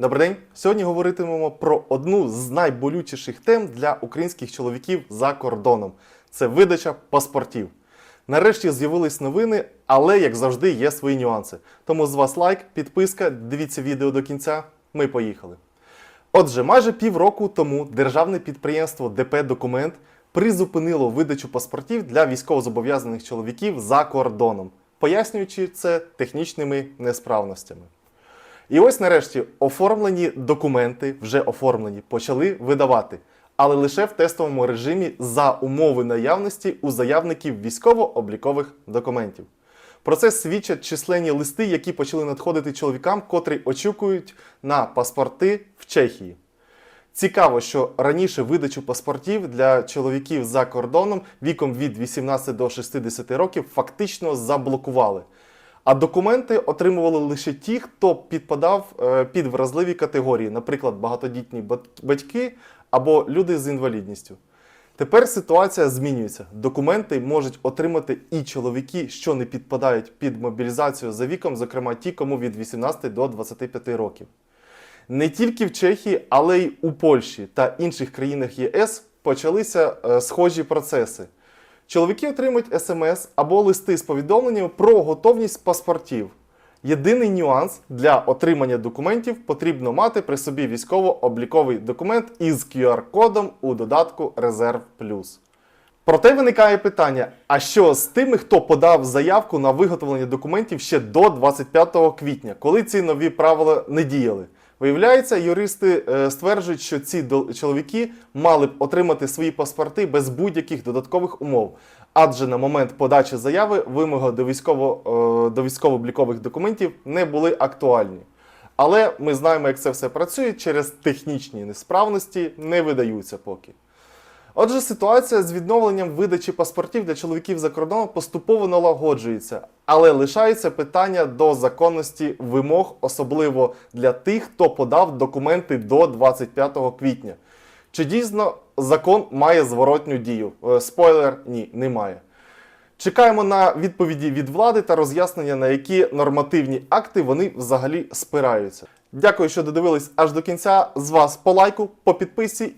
Добрий день. Сьогодні говоритимемо про одну з найболючіших тем для українських чоловіків за кордоном це видача паспортів. Нарешті з'явились новини, але як завжди є свої нюанси. Тому з вас лайк, підписка, дивіться відео до кінця. Ми поїхали. Отже, майже півроку тому державне підприємство ДП Документ призупинило видачу паспортів для військовозобов'язаних чоловіків за кордоном, пояснюючи це технічними несправностями. І ось нарешті оформлені документи, вже оформлені, почали видавати, але лише в тестовому режимі за умови наявності у заявників військово-облікових документів. Про це свідчать численні листи, які почали надходити чоловікам, котрі очікують на паспорти в Чехії. Цікаво, що раніше видачу паспортів для чоловіків за кордоном віком від 18 до 60 років фактично заблокували. А документи отримували лише ті, хто підпадав е, під вразливі категорії, наприклад, багатодітні батьки або люди з інвалідністю. Тепер ситуація змінюється. Документи можуть отримати і чоловіки, що не підпадають під мобілізацію за віком, зокрема ті, кому від 18 до 25 років. Не тільки в Чехії, але й у Польщі та інших країнах ЄС почалися е, схожі процеси. Чоловіки отримують смс або листи з повідомленнями про готовність паспортів. Єдиний нюанс для отримання документів потрібно мати при собі військово-обліковий документ із QR-кодом у додатку Резерв Плюс. Проте виникає питання: а що з тими, хто подав заявку на виготовлення документів ще до 25 квітня, коли ці нові правила не діяли? Виявляється, юристи е, стверджують, що ці чоловіки мали б отримати свої паспорти без будь-яких додаткових умов. Адже на момент подачі заяви вимоги до військово, е, до військово-облікових документів не були актуальні. Але ми знаємо, як це все працює, через технічні несправності не видаються поки. Отже, ситуація з відновленням видачі паспортів для чоловіків за кордоном поступово налагоджується, але лишається питання до законності вимог, особливо для тих, хто подав документи до 25 квітня. Чи дійсно закон має зворотню дію? Е, Спойлер, ні, немає. Чекаємо на відповіді від влади та роз'яснення, на які нормативні акти вони взагалі спираються. Дякую, що додивились аж до кінця. З вас по лайку, по підписці